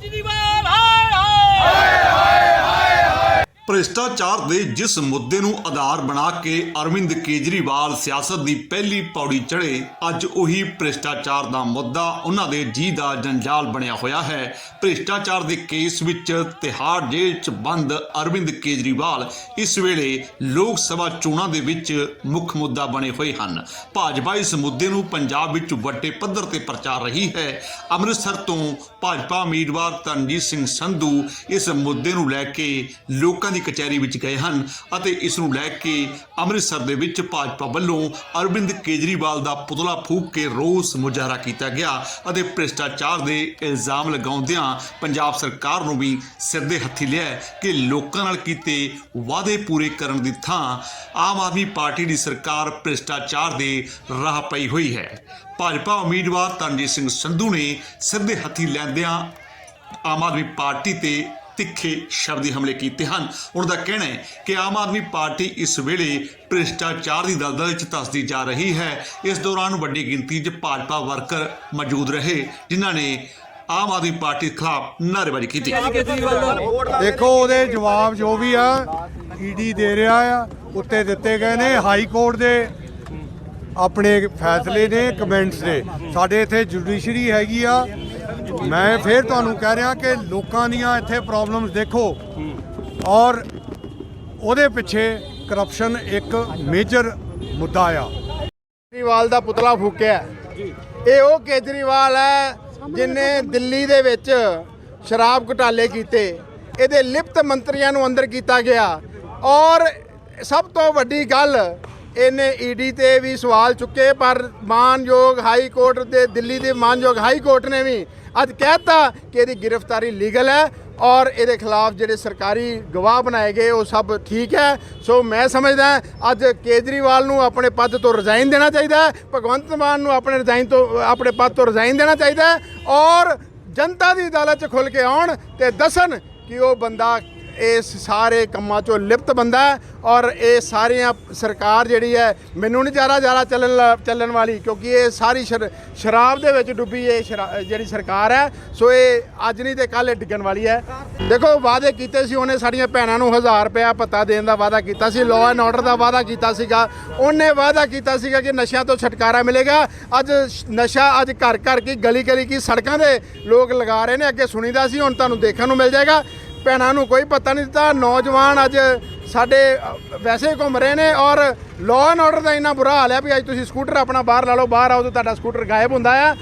ਕੇਜਰੀਵਾਲ ਹਾਏ ਹਾਏ ਭ੍ਰਿਸ਼ਟਾਚਾਰ ਦੇ ਜਿਸ ਮੁੱਦੇ ਨੂੰ ਆਧਾਰ ਬਣਾ ਕੇ ਅਰਵਿੰਦ ਕੇਜਰੀਵਾਲ ਸਿਆਸਤ ਦੀ ਪਹਿਲੀ ਪੌੜੀ ਚੜ੍ਹੇ, ਅੱਜ ਉਹੀ ਭ੍ਰਿਸ਼ਟਾਚਾਰ ਦਾ ਮੁੱਦਾ ਉਹਨਾਂ ਦੇ ਜੀ ਦਾ ਜੰਜਾਲ ਬਣਿਆ ਹੋਇਆ ਹੈ। ਭ੍ਰਿਸ਼ਟਾਚਾਰ ਦੇ ਕੇਸ ਵਿੱਚ ਤਿਹਾੜ ਜੇਲ੍ਹ 'ਚ ਬੰਦ ਅਰਵਿੰਦ ਕੇਜਰੀਵਾਲ ਇਸ ਵੇਲੇ ਲੋਕ ਸਭਾ ਚੋਣਾਂ ਦੇ ਵਿੱਚ ਮੁੱਖ ਮੁੱਦਾ ਬਣੇ ਹੋਏ ਹਨ। ਭਾਜਪਾ ਇਸ ਮੁੱਦੇ ਨੂੰ ਪੰਜਾਬ ਵਿੱਚ ਵੱਡੇ ਪੱਧਰ ਤੇ ਪ੍ਰਚਾਰ ਰਹੀ ਹੈ। ਅੰਮ੍ਰਿਤਸਰ ਤੋਂ ਭਾਜਪਾ ਉਮੀਦਵਾਰ ਤਨਜੀਤ ਸਿੰਘ ਸੰਧੂ ਇਸ ਮੁੱਦੇ ਨੂੰ ਲੈ ਕੇ ਲੋਕਾਂ ਦੀ ਕਚਹਿਰੀ ਵਿੱਚ ਗਏ ਹਨ ਅਤੇ ਇਸ ਨੂੰ ਲੈ ਕੇ ਅੰਮ੍ਰਿਤਸਰ ਦੇ ਵਿੱਚ ਭਾਜਪਾ ਵੱਲੋਂ ਅਰਵਿੰਦ ਕੇਜਰੀਵਾਲ ਦਾ ਪੁਤਲਾ ਫੂਕ ਕੇ ਰੋਸ ਮੁਜ਼ਾਹਰਾ ਕੀਤਾ ਗਿਆ ਅਤੇ ਭ੍ਰਿਸ਼ਟਾਚਾਰ ਦੇ ਇਲਜ਼ਾਮ ਲਗਾਉਂਦਿਆਂ ਪੰਜਾਬ ਸਰਕਾਰ ਨੂੰ ਵੀ ਸਿੱਧੇ ਦੇ ਹੱਥੀ ਲਿਆ ਕਿ ਲੋਕਾਂ ਨਾਲ ਕੀਤੇ ਵਾਅਦੇ ਪੂਰੇ ਕਰਨ ਦੀ ਥਾਂ ਆਮ ਆਦਮੀ ਪਾਰਟੀ ਦੀ ਸਰਕਾਰ ਭ੍ਰਿਸ਼ਟਾਚਾਰ ਦੇ ਰਾਹ ਪਈ ਹੋਈ ਹੈ। ਭਾਜਪਾ ਉਮੀਦਵਾਰ ਤਨਜੀਤ ਸਿੰਘ ਸੰਧੂ ਨੇ ਸਿੱਧੇ ਦੇ ਹੱਥੀ ਲੈਂਦਿਆਂ ਆਮ ਆਦਮੀ ਪਾਰਟੀ ਤੇ ਤਿੱਖੇ ਸ਼ਬਦੀ ਹਮਲੇ ਕੀਤੇ ਹਨ। ਉਹਨਾਂ ਦਾ ਕਹਿਣਾ ਹੈ ਕਿ ਆਮ ਆਦਮੀ ਪਾਰਟੀ ਇਸ ਵੇਲੇ ਭ੍ਰਿਸ਼ਟਾਚਾਰ ਦੀ ਦਲਦਲ ਵਿੱਚ ਧੱਸਦੀ ਜਾ ਰਹੀ ਹੈ। ਇਸ ਦੌਰਾਨ ਵੱਡੀ ਗਿਣਤੀ 'ਚ ਭਾਜਪਾ ਵਰਕਰ ਮੌਜੂਦ ਰਹੇ, ਜਿਨ੍ਹਾਂ ਨੇ ਆਮ ਆਦਮੀ ਪਾਰਟੀ ਖਿਲਾਫ ਨਾਅਰੇਬਾਜ਼ੀ ਕੀਤੀ। ਦੇਖੋ, ਉਹਦੇ ਜਵਾਬ ਜੋ ਵੀ ਆ ਈਡੀ ਦੇ ਰਿਹਾ ਆ, ਉੱਤੇ ਦਿੱਤੇ ਗਏ ਨੇ ਹਾਈ ਕੋਰਟ ਦੇ ਆਪਣੇ ਫੈਸਲੇ ਨੇ ਕਮੈਂਟਸ ਨੇ। ਸਾਡੇ ਇੱਥੇ ਜੁਡੀਸ਼ਰੀ ਹੈਗੀ ਆ ਮੈਂ ਫੇਰ ਤੁਹਾਨੂੰ ਕਹਿ ਰਿਹਾ ਕਿ ਲੋਕਾਂ ਦੀਆਂ ਇੱਥੇ ਪ੍ਰੋਬਲਮਸ ਦੇਖੋ। ਔਰ ਉਹਦੇ ਪਿੱਛੇ ਕਰਪਸ਼ਨ ਇੱਕ ਮੇਜਰ ਮੁੱਦਾ ਆ। ਕੇਜਰੀਵਾਲ ਦਾ ਪੁਤਲਾ ਫੂਕਿਆ ਇਹ ਉਹ ਕੇਜਰੀਵਾਲ ਹੈ ਜਿਨੇ ਦਿੱਲੀ ਦੇ ਵਿੱਚ ਸ਼ਰਾਬ ਘੁਟਾਲੇ ਕੀਤੇ। ਇਹਦੇ ਲਿਪਤ ਮੰਤਰੀਆਂ ਨੂੰ ਅੰਦਰ ਕੀਤਾ ਗਿਆ। ਔਰ ਸਭ ਤੋਂ ਵੱਡੀ ਗੱਲ ਇਹਨੇ ਈਡੀ ਤੇ ਵੀ ਸਵਾਲ ਚੁੱਕੇ, ਪਰ ਮਾਨਯੋਗ ਹਾਈ ਕੋਰਟ ਦੇ, ਦਿੱਲੀ ਦੇ ਮਾਨਯੋਗ ਹਾਈ ਕੋਰਟ ਨੇ ਵੀ ਅੱਜ ਕਹਿਤਾ ਕਿ ਇਹਦੀ ਗ੍ਰਿਫਤਾਰੀ ਲੀਗਲ ਹੈ ਔਰ ਇਹਦੇ ਖਿਲਾਫ ਜਿਹੜੇ ਸਰਕਾਰੀ ਗਵਾਹ ਬਣਾਏ ਗਏ, ਉਹ ਸਭ ਠੀਕ ਹੈ। ਸੋ ਮੈਂ ਸਮਝਦਾ ਅੱਜ ਕੇਜਰੀਵਾਲ ਨੂੰ ਆਪਣੇ ਪਦ ਤੋਂ ਰਿਜ਼ਾਈਨ ਦੇਣਾ ਚਾਹੀਦਾ ਹੈ, ਭਗਵੰਤ ਮਾਨ ਨੂੰ ਆਪਣੇ ਰਿਜ਼ਾਈਨ ਤੋਂ, ਆਪਣੇ ਪਦ ਤੋਂ ਰਿਜ਼ਾਈਨ ਦੇਣਾ ਚਾਹੀਦਾ ਹੈ ਔਰ ਜਨਤਾ ਦੀ ਅਦਾਲਤ 'ਚ ਖੁੱਲ ਕੇ ਆਉਣ ਤੇ ਦੱਸਣ ਕਿ ਉਹ ਬੰਦਾ ਇਸ ਸਾਰੇ ਕੰਮਾਂ 'ਚੋਂ ਲਿਪਤ ਬੰਦਾ ਔਰ ਇਹ ਸਾਰੀਆਂ ਸਰਕਾਰ ਜਿਹੜੀ ਹੈ ਮੈਨੂੰ ਨਹੀਂ ਜ਼ਿਆਦਾ ਜ਼ਿਆਦਾ ਚੱਲਣ ਲ- ਚੱਲਣ ਵਾਲੀ ਕਿਉਂਕਿ ਇਹ ਸਾਰੀ ਸ਼ਰ- ਸ਼ਰਾਬ ਦੇ ਵਿੱਚ ਡੁੱਬੀ ਇਹ ਸ਼ਰਾ- ਜਿਹੜੀ ਸਰਕਾਰ ਹੈ, ਸੋ ਇਹ ਅੱਜ ਨਹੀਂ ਤੇ ਕੱਲ ਡਿੱਗਣ ਵਾਲੀ ਹੈ। ਦੇਖੋ ਵਾਅਦੇ ਕੀਤੇ ਸੀ, ਉਹਨੇ ਸਾਡੀਆਂ ਭੈਣਾਂ ਨੂੰ 1000 ਰੁਪਇਆ ਭੱਤਾ ਦੇਣ ਦਾ ਵਾਅਦਾ ਕੀਤਾ ਸੀ ਲਾਅ ਐਂਡ ਆਰਡਰ ਦਾ ਵਾਅਦਾ ਕੀਤਾ ਸੀਗਾ। ਉਹਨੇ ਵਾਅਦਾ ਕੀਤਾ ਸੀਗਾ ਕਿ ਨਸ਼ਿਆਂ ਤੋਂ ਛੁਟਕਾਰਾ ਮਿਲੇਗਾ। ਅੱਜ ਨਸ਼ਾ ਅੱਜ ਘਰ ਘਰ ਕੀ ਗਲੀ ਗਲੀ ਕੀ ਸੜਕਾਂ ਦੇ ਲੋਕ ਲਗਾ ਰਹੇ ਨੇ, ਅੱਗੇ ਸੁਣੀਦਾ ਸੀ, ਹੁਣ ਤੁਹਾਨੂੰ ਦੇਖਣ ਨੂੰ ਮਿਲ ਜਾਏਗਾ। ਭੈਣਾਂ ਨੂੰ ਕੋਈ ਪਤਾ ਨਹੀਂ ਦਿੱਤਾ। ਨੌਜਵਾਨ ਅੱਜ ਸਾਡੇ ਵੈਸੇ ਹੀ ਘੁੰਮ ਰਹੇ ਨੇ ਔਰ ਲਾਅ ਐਂਡ ਆਰਡਰ ਦਾ ਇੰਨਾ ਬੁਰਾ ਹਾਲ ਹੈ ਵੀ ਅੱਜ ਤੁਸੀਂ ਸਕੂਟਰ ਆਪਣਾ ਬਾਹਰ ਲਾ ਲਓ, ਬਾਹਰ ਆਓ ਤਾਂ ਤੁਹਾਡਾ ਸਕੂਟਰ ਗਾਇਬ ਹੁੰਦਾ ਆ।